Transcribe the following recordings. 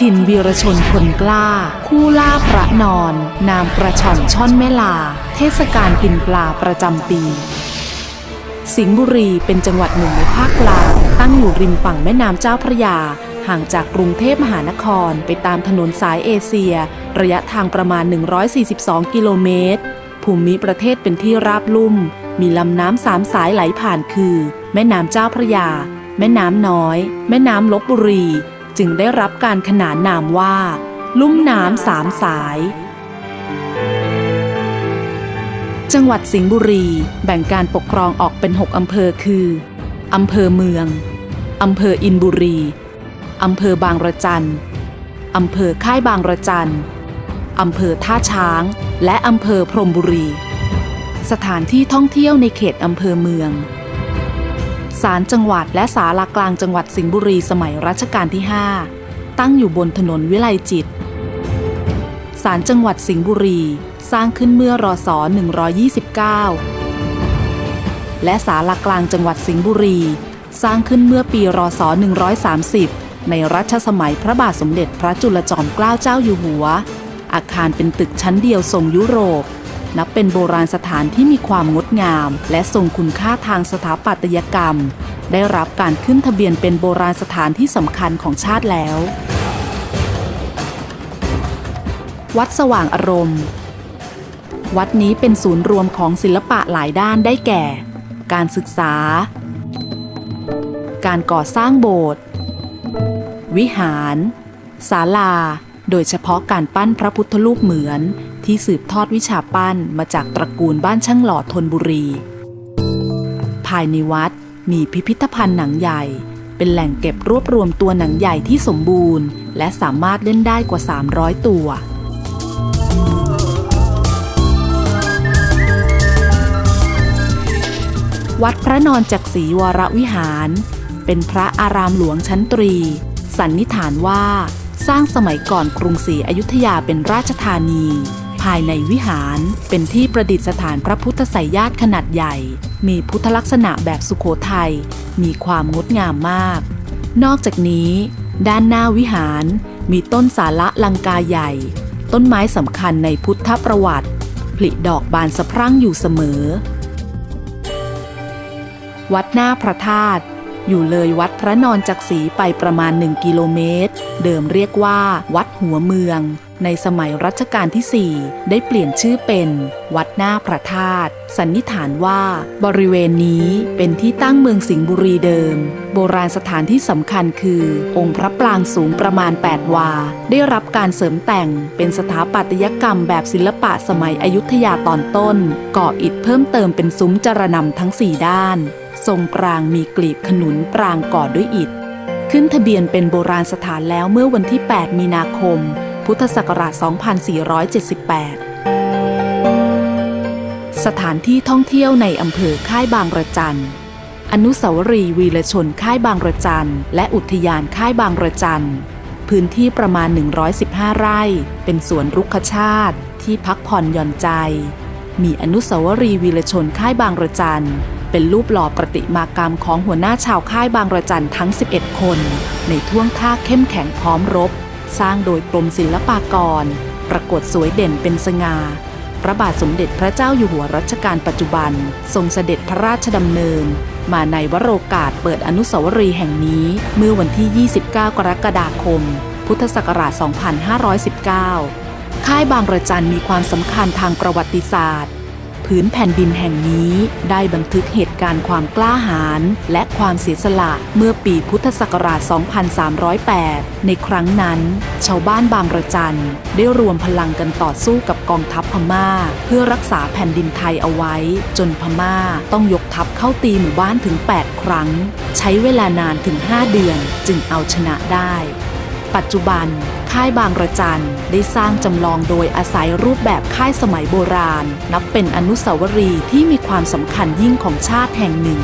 ถิ่นวีรชนคนกล้า คู่ล่าพระนอน นามกระช่อนช่อนแม่ลา เทศกาลกินปลาประจำปี สิงห์บุรีเป็นจังหวัดหนึ่งในภาคกลางตั้งอยู่ริมฝั่งแม่น้ำเจ้าพระยา ห่างจากกรุงเทพมหานครไปตามถนนสายเอเชีย ระยะทางประมาณ 142 กิโลเมตร ภูมิประเทศเป็นที่ราบลุ่ม มีลำน้ำสามสายไหลผ่านคือ แม่น้ำเจ้าพระยา แม่น้ำน้อย แม่น้ำลบบุรี จึงได้รับการขนานนามว่า ลุ่มน้ำสามสาย จังหวัดสิงห์บุรีแบ่งการปกครองออกเป็น 6 อำเภอคืออำเภอเมือง อำเภออินบุรี อำเภอบางระจัน อำเภอค่ายบางระจัน อำเภอท่าช้าง และอำเภอพรหมบุรี สถานที่ท่องเที่ยวในเขตอำเภอเมือง ศาลจังหวัดและศาลากลางจังหวัดสิงห์บุรีสมัยรัชกาลที่ 5 ตั้งอยู่บนถนนวิไลจิตศาลจังหวัดสิงห์บุรี สร้างขึ้นเมื่อรศ129 และศาลากลางจังหวัดสิงห์บุรี สร้างขึ้นเมื่อปีรศ130 ในรัชสมัยพระบาทสมเด็จพระจุลจอมเกล้าเจ้าอยู่หัว อาคารเป็นตึกชั้นเดียวทรงยุโรป นับเป็นโบราณสถานที่มีความงดงาม และทรงคุณค่าทางสถาปัตยกรรม ได้รับการขึ้นทะเบียนเป็นโบราณสถานที่สำคัญของชาติแล้ว วัดสว่างอารมณ์ วัดนี้เป็นศูนย์รวมของศิลปะหลายด้านได้แก่ การศึกษา การก่อสร้างโบสถ์วิหารศาลา โดยเฉพาะการปั้นพระพุทธรูปเหมือน ที่สืบทอดวิชาปั้นมาจากตระกูลบ้านช่างหล่อธนบุรี ภายในวัดมีพิพิธภัณฑ์หนังใหญ่ เป็นแหล่งเก็บรวบรวมตัวหนังใหญ่ที่สมบูรณ์ และสามารถเล่นได้กว่า 300 ตัววัดพระนอนจักรีวรวิหาร เป็นพระอารามหลวงชั้นตรี สันนิษฐานว่า สร้างสมัยก่อนกรุงศรีอยุธยาเป็นราชธานี ภายในวิหาร เป็นที่ประดิษฐานพระพุทธไสยญาติขนาดใหญ่ มีพุทธลักษณะแบบสุโขทัยมีความงดงามมาก นอกจากนี้ ด้านหน้าวิหาร มีต้นสาระลังกาใหญ่ ต้นไม้สำคัญในพุทธประวัติผลิดอกบานสะพรั่งอยู่เสมอ วัดหน้าพระธาตุอยู่เลยวัดพระนอนจักรีไปประมาณ 1 กิโลเมตร เดิมเรียกว่า วัดหัวเมือง ในสมัยรัชกาลที่ 4 ได้เปลี่ยนชื่อเป็น วัดหน้าพระธาตุสันนิษฐานว่า บริเวณนี้เป็นที่ตั้งเมืองสิงห์บุรีเดิม โบราณสถานที่สำคัญคือ องค์พระปรางสูงประมาณ 8 วา ได้รับการเสริมแต่งเป็นสถาปัตยกรรมแบบศิลปะสมัยอยุธยาตอนต้น ก่ออิฐเพิ่มเติมเป็นซุ้มจรนำทั้ง 4 ด้าน ทรงปรางมีกลีบขนุนปรางก่อด้วยอิฐขึ้นทะเบียนเป็นโบราณสถานแล้วเมื่อวันที่ 8 มีนาคม พุทธศักราช 2478 สถานที่ท่องเที่ยวในอำเภอค่ายบางระจัน อนุสาวรีย์วีรชนค่ายบางระจัน และอุทยานค่ายบางระจัน พื้นที่ประมาณ 115 ไร่ เป็นสวนรุกขชาติที่พักผ่อนหย่อนใจ มีอนุสาวรีย์วีรชนค่ายบางระจันเป็นรูปหล่อประติมากรรมของหัวหน้าชาวค่ายบางระจันทั้ง 11 คน ในท่วงท่าเข้มแข็งพร้อมรบ สร้างโดยกรมศิลปากร ปรากฏสวยเด่นเป็นสง่าพระบาทสมเด็จพระเจ้าอยู่หัวรัชกาลปัจจุบัน ทรงเสด็จพระราชดำเนิน มาในวโรกาสเปิดอนุสาวรีย์แห่งนี้เมื่อวันที่ 29 กรกฎาคม พุทธศักราช 2519 ค่ายบางระจันมีความสำคัญทางประวัติศาสตร์ พื้นแผ่นดินแห่งนี้ได้บันทึกเหตุการณ์ความกล้าหาญและความเสียสละเมื่อปีพุทธศักราช 2308 ในครั้งนั้น ชาวบ้านบางระจันได้รวมพลังกันต่อสู้กับกองทัพพม่า เพื่อรักษาแผ่นดินไทยเอาไว้ จนพม่าต้องยกทัพเข้าตีหมู่บ้านถึง 8 ครั้ง ใช้เวลานานถึง 5 เดือนจึงเอาชนะได้ ปัจจุบัน ค่ายบางระจันได้สร้างจำลองโดยอาศัยรูปแบบค่ายสมัยโบราณ นับเป็นอนุสาวรีย์ที่มีความสำคัญยิ่งของชาติแห่งหนึ่ง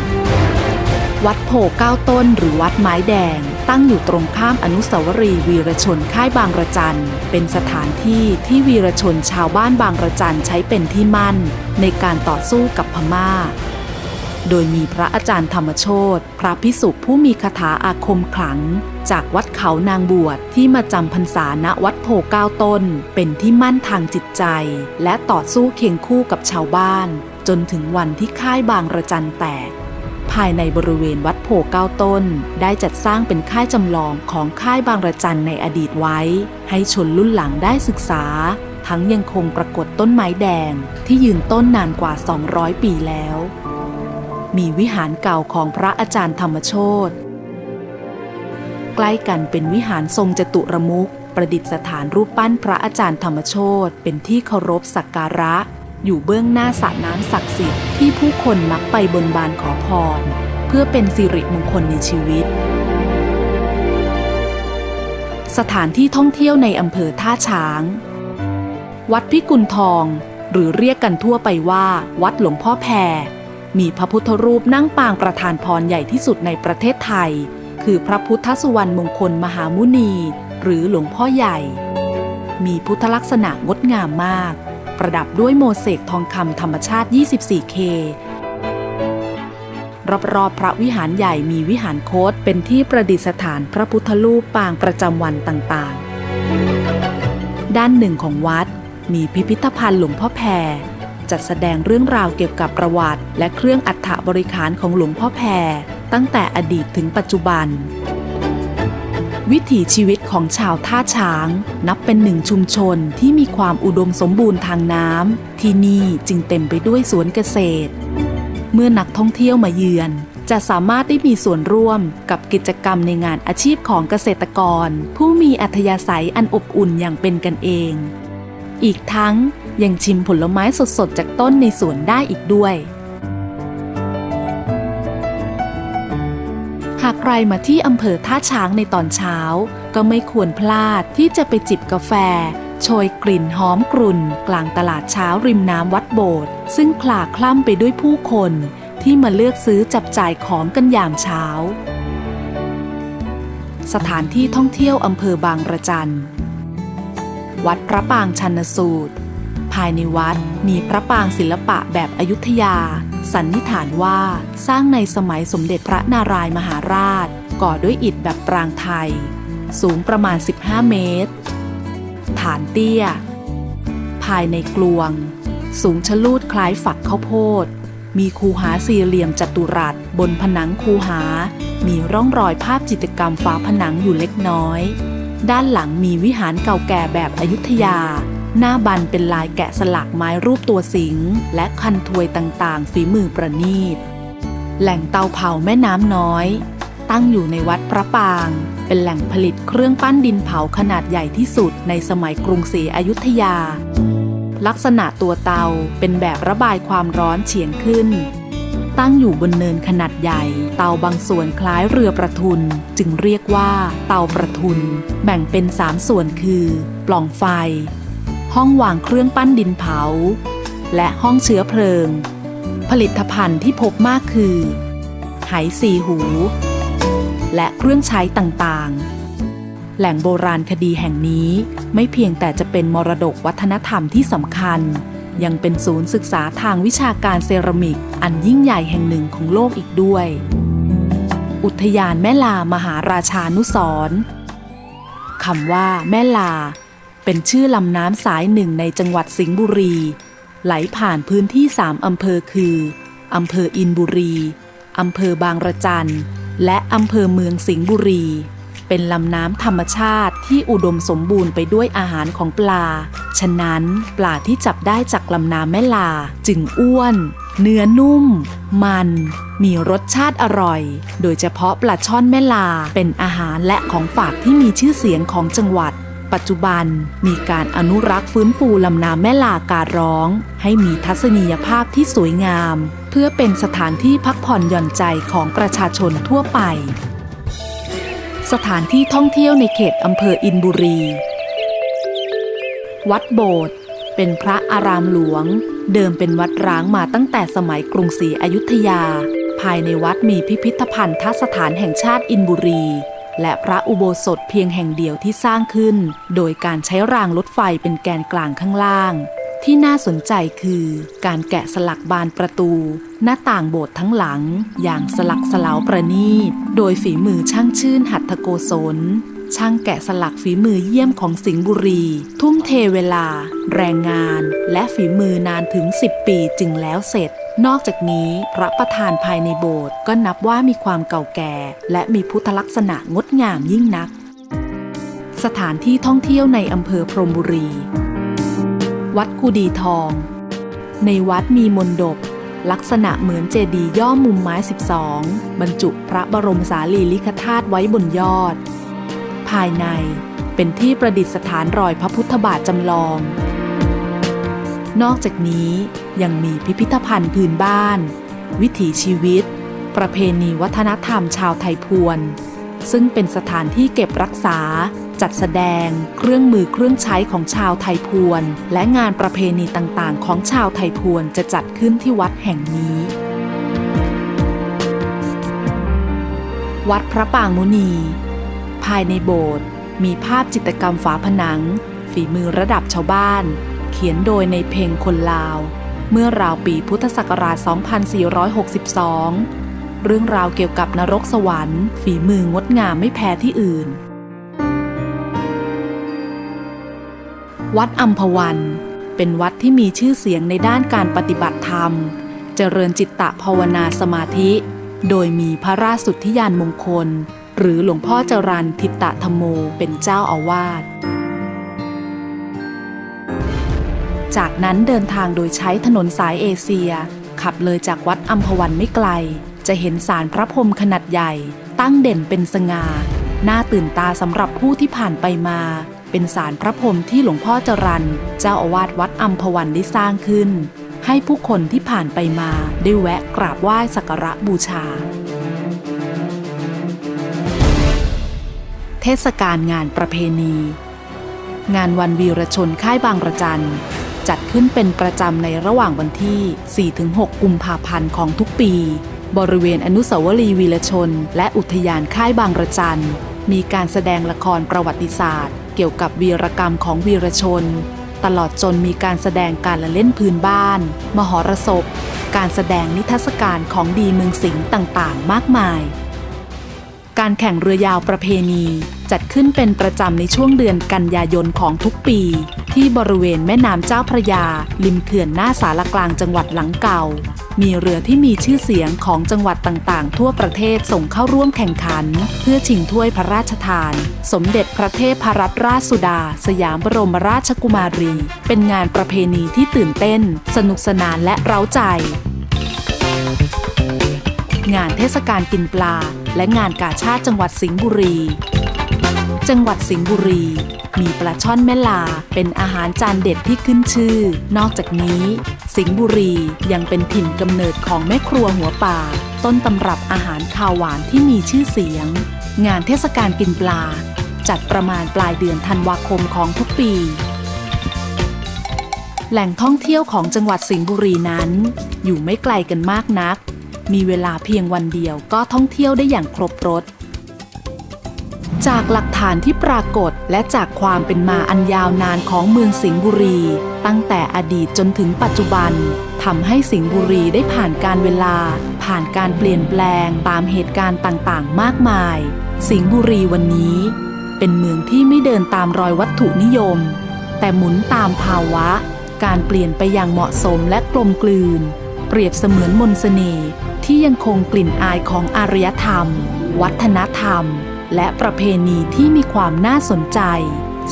วัดโพเก้าต้นหรือวัดไม้แดง ตั้งอยู่ตรงข้ามอนุสาวรีย์วีรชนค่ายบางระจันเป็นสถานที่ที่วีรชนชาวบ้านบางระจันใช้เป็นที่มั่น ในการต่อสู้กับพม่าโดยมีพระอาจารย์ธรรมโชตพระพิสุผู้มีคาถาอาคมขลัง จากวัดเขานางบวชที่มาจำพรรษาณวัดโพก้าต้น เป็นที่มั่นทางจิตใจ และต่อสู้เคียงคู่กับชาวบ้าน จนถึงวันที่ค่ายบางระจันแตก ภายในบริเวณวัดโพก้าต้น ได้จัดสร้างเป็นค่ายจำลองของค่ายบางระจันในอดีตไว้ ให้ชนรุ่นหลังได้ศึกษา ทั้งยังคงปรากฏต้นไม้แดง ที่ยืนต้นนานกว่า 200 ปีแล้ว มีวิหารเก่าของพระอาจารย์ธรรมโชต กล้กันเป็นวิหารทรงจตุรมุขประดิษฐานรูปปั้นพระอาจารย์ธรรมโชตเป็นที่เคารพสักการะ อยู่เบื้องหน้าสระน้ำศักดิ์สิทธิ์ที่ผู้คนมักไปบนบานขอพร เพื่อเป็นสิริมงคลในชีวิต สถานที่ท่องเที่ยวในอำเภอท่าช้าง วัดพิกุลทอง หรือเรียกกันทั่วไปว่า วัดหลวงพ่อแพรมีพระพุทธรูปนั่งปางประธานพรใหญ่ที่สุดในประเทศไทย คือพระพุทธสุวรรณมงคลมหามุนี หรือหลวงพ่อใหญ่ มีพุทธลักษณะงดงามมาก ประดับด้วยโมเสกทองคำธรรมชาติ 24K รอบๆพระวิหารใหญ่มีวิหารโคตเป็นที่ประดิษฐานพระพุทธรูปปางประจำวันต่างๆ ด้านหนึ่งของวัดมีพิพิธภัณฑ์หลวงพ่อแพร จัดแสดงเรื่องราวเกี่ยวกับประวัติ และเครื่องอัฐบริขารของหลวงพ่อแพรตั้งแต่อดีตถึงปัจจุบัน วิถีชีวิตของชาวท่าช้าง นับเป็นหนึ่งชุมชนที่มีความอุดมสมบูรณ์ทางน้ำที่นี่จึงเต็มไปด้วยสวนเกษตร เมื่อนักท่องเที่ยวมาเยือนจะสามารถได้มีส่วนร่วมกับกิจกรรมในงานอาชีพของเกษตรกร ผู้มีอัธยาศัยอันอบอุ่นอย่างเป็นกันเอง อีกทั้ง ยังชิมผลไม้สดๆ จากต้นในสวนได้อีกด้วย หากใครมาที่อำเภอท่าช้างในตอนเช้า ก็ไม่ควรพลาดที่จะไปจิบกาแฟ โชยกลิ่นหอมกรุ่น กลางตลาดเช้าริมน้ำวัดโบสถ์ซึ่งคลาคล่ำไปด้วยผู้คน ที่มาเลือกซื้อจับจ่ายของกันยามเช้า สถานที่ท่องเที่ยวอำเภอบางระจันวัดพระปางชันสูตร ภายในวัดมีพระปางศิลปะแบบอยุธยา สันนิษฐานว่าสร้างในสมัยสมเด็จพระนารายมหาราช ก่อด้วยอิฐแบบปรางไทย สูงประมาณ 15 เมตร ฐานเตี้ย ภายในกลวง สูงชะลูดคล้ายฝักข้าวโพด มีคูหาสี่เหลี่ยมจัตุรัส บนผนังคูหา มีร่องรอยภาพจิตรกรรมฝาผนังอยู่เล็กน้อย ด้านหลังมีวิหารเก่าแก่แบบอยุธยา หน้าบันเป็นลายแกะสลักไม้รูปตัวสิงห์และคันถวยต่างๆ ฝีมือประณีต แหล่งเตาเผาแม่น้ำน้อย ตั้งอยู่ในวัดพระปาง เป็นแหล่งผลิตเครื่องปั้นดินเผาขนาดใหญ่ที่สุดในสมัยกรุงศรีอยุธยา ลักษณะตัวเตาเป็นแบบระบายความร้อนเฉียงขึ้น ตั้งอยู่บนเนินขนาดใหญ่ เตาบางส่วนคล้ายเรือประทุน จึงเรียกว่า เตาประทุน แบ่งเป็นสามส่วนคือ ปล่องไฟ ห้องวางเครื่องปั้นดินเผา และห้องเชื้อเพลิง ผลิตภัณฑ์ที่พบมากคือ ไหสีหู และเครื่องใช้ต่างๆ แหล่งโบราณคดีแห่งนี้ไม่เพียงแต่จะเป็นมรดกวัฒนธรรมที่สำคัญ ยังเป็นศูนย์ศึกษาทางวิชาการเซรามิก อันยิ่งใหญ่แห่งหนึ่งของโลกอีกด้วย อุทยานแม่ลามหาราชานุสรคำว่าแม่ลา เป็นชื่อลำน้ำสายหนึ่งในจังหวัดสิงห์บุรี ไหลผ่านพื้นที่สามอำเภอคืออำเภออินบุรีอำเภอบางระจัน และอำเภอเมืองสิงห์บุรี เป็นลำน้ำธรรมชาติที่อุดมสมบูรณ์ไปด้วยอาหารของปลา ฉะนั้นปลาที่จับได้จากลำน้ำแม่ลาจึงอ้วน เนื้อนุ่ม มัน มีรสชาติอร่อย โดยเฉพาะปลาช่อนแม่ลาเป็นอาหารและของฝากที่มีชื่อเสียงของจังหวัด ปัจจุบันมีการอนุรักษ์ฟื้นฟูลำน้ำแม่ลาการร้อง ให้มีทัศนียภาพที่สวยงาม เพื่อเป็นสถานที่พักผ่อนหย่อนใจของประชาชนทั่วไป สถานที่ท่องเที่ยวในเขตอำเภออินบุรี วัดโบสถ์เป็นพระอารามหลวง เดิมเป็นวัดร้างมาตั้งแต่สมัยกรุงศรีอยุธยา ภายในวัดมีพิพิธภัณฑ์ทสถานแห่งชาติอินบุรี และพระอุโบสถเพียงแห่งเดียวที่สร้างขึ้น โดยการใช้รางรถไฟเป็นแกนกลางข้างล่าง ที่น่าสนใจคือการแกะสลักบานประตู หน้าต่างโบสถ์ทั้งหลัง อย่างสลักสลาวประณีต โดยฝีมือช่างชื่นหัตถโกศลช่างแกะสลักฝีมือเยี่ยมของสิงห์บุรี ทุ่มเทเวลา แรงงาน และฝีมือนานถึง 10 ปีจึงแล้วเสร็จ นอกจากนี้พระประธานภายในโบสถ์ก็นับว่ามีความเก่าแก่ และมีพุทธลักษณะงด งามยิ่งนัก สถานที่ท่องเที่ยวในอำเภอพรมบุรี วัดกูดีทอง ในวัดมีมนดบ ลักษณะเหมือนเจดีย์ย่อมุมไม้ 12 บรรจุพระบรมสารีริกธาตุไว้บนยอด ภายในเป็นที่ประดิษฐานรอยพระพุทธบาทจำลอง นอกจากนี้ยังมีพิพิธภัณฑ์พื้นบ้าน วิถีชีวิตประเพณีวัฒนธรรมชาวไทยพวน ซึ่งเป็นสถานที่เก็บรักษา จัดแสดง เครื่องมือเครื่องใช้ของชาวไทยพวน และงานประเพณีต่างๆ ของชาวไทยพวนจะจัดขึ้นที่วัดแห่งนี้ วัดพระปางมุนี ภายในโบสถ์มีภาพจิตรกรรมฝาผนัง ฝีมือระดับชาวบ้าน เขียนโดยในเพลงคนลาว เมื่อราวปีพุทธศักราช 2462 เรื่องราวเกี่ยวกับนรกสวรรค์ ฝีมืองดงามไม่แพ้ที่อื่น วัดอัมพวัน เป็นวัดที่มีชื่อเสียงในด้านการปฏิบัติธรรม เจริญจิตตภาวนาสมาธิ โดยมีพระราชสุทธิยานมงคล หรือหลวงพ่อจรันทิตตธรรมโมเป็นเจ้าอาวาสจากนั้นเดินทางโดยใช้ถนนสายเอเชีย ขับเลยจากวัดอัมพวันไม่ไกลจะเห็นสารพระพรหมขนาดใหญ่ ตั้งเด่นเป็นสง่าน่าตื่นตาสำหรับผู้ที่ผ่านไปมา เป็นสารพระพรหมที่หลวงพ่อจรันเจ้าอาวาสวัดอัมพวันได้สร้างขึ้น ให้ผู้คนที่ผ่านไปมาได้แวะกราบไหว้สักการะบูชา เทศกาลงานประเพณี งานวันวีรชนค่ายบางระจันจัดขึ้นเป็นประจำในระหว่างวันที่ 4-6 กุมภาพันธ์ของทุกปี บริเวณอนุสาวรีย์วีรชน และอุทยานค่ายบางระจัน มีการแสดงละครประวัติศาสตร์ เกี่ยวกับวีรกรรมของวีรชน ตลอดจนมีการแสดงการละเล่นพื้นบ้าน มหรสพ การแสดงนิทรรศการของดีเมืองสิงห์ต่างๆ มากมาย การแข่งเรือยาวประเพณี จัดขึ้นเป็นประจำในช่วงเดือนกันยายนของทุกปี ที่บริเวณแม่น้ำเจ้าพระยา ริมเขื่อนหน้าสารกลางจังหวัดหลังเก่า มีเรือที่มีชื่อเสียงของจังหวัดต่างๆ ทั่วประเทศส่งเข้าร่วมแข่งขัน เพื่อชิงถ้วยพระราชทาน สมเด็จพระเทพรัตนราชสุดา สยามบรมราชกุมารี เป็นงานประเพณีที่ตื่นเต้น สนุกสนานและเร้าใจงานเทศกาลกินปลา และงานกาชาติจังหวัดสิงห์บุรี จังหวัดสิงห์บุรี มีปลาช่อนแม่ลาเป็นอาหารจานเด็ดที่ขึ้นชื่อ นอกจากนี้ สิงห์บุรียังเป็นถิ่นกำเนิดของแม่ครัวหัวป่า ต้นตำรับอาหารคาวหวานที่มีชื่อเสียง งานเทศกาลกินปลา จัดประมาณปลายเดือนธันวาคมของทุกปี แหล่งท่องเที่ยวของจังหวัดสิงห์บุรีนั้น อยู่ไม่ไกลกันมากนัก มีเวลาเพียงวันเดียวก็ท่องเที่ยวได้อย่างครบรถ จากหลักฐานที่ปรากฏและจากความเป็นมาอันยาวนานของเมืองสิงห์บุรี ตั้งแต่อดีตจนถึงปัจจุบันทำให้สิงห์บุรีได้ผ่านการเวลา ผ่านการเปลี่ยนแปลงตามเหตุการณ์ต่างๆ มากมาย สิงห์บุรีวันนี้ เป็นเมืองที่ไม่เดินตามรอยวัตถุนิยม แต่หมุนตามภาวะ การเปลี่ยนไปอย่างเหมาะสมและกลมกลืน เปรียบเสมือนมนสเสน่ห์ที่ยังคงกลิ่นอายของอารยธรรม วัฒนธรรม และประเพณีที่มีความน่าสนใจ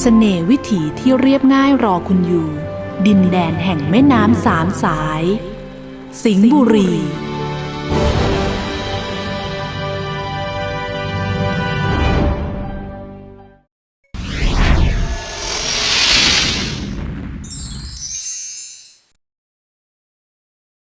เสน่ห์วิถีที่เรียบง่ายรอคุณอยู่ ดินแดนแห่งแม่น้ำสามสาย สิงห์บุรี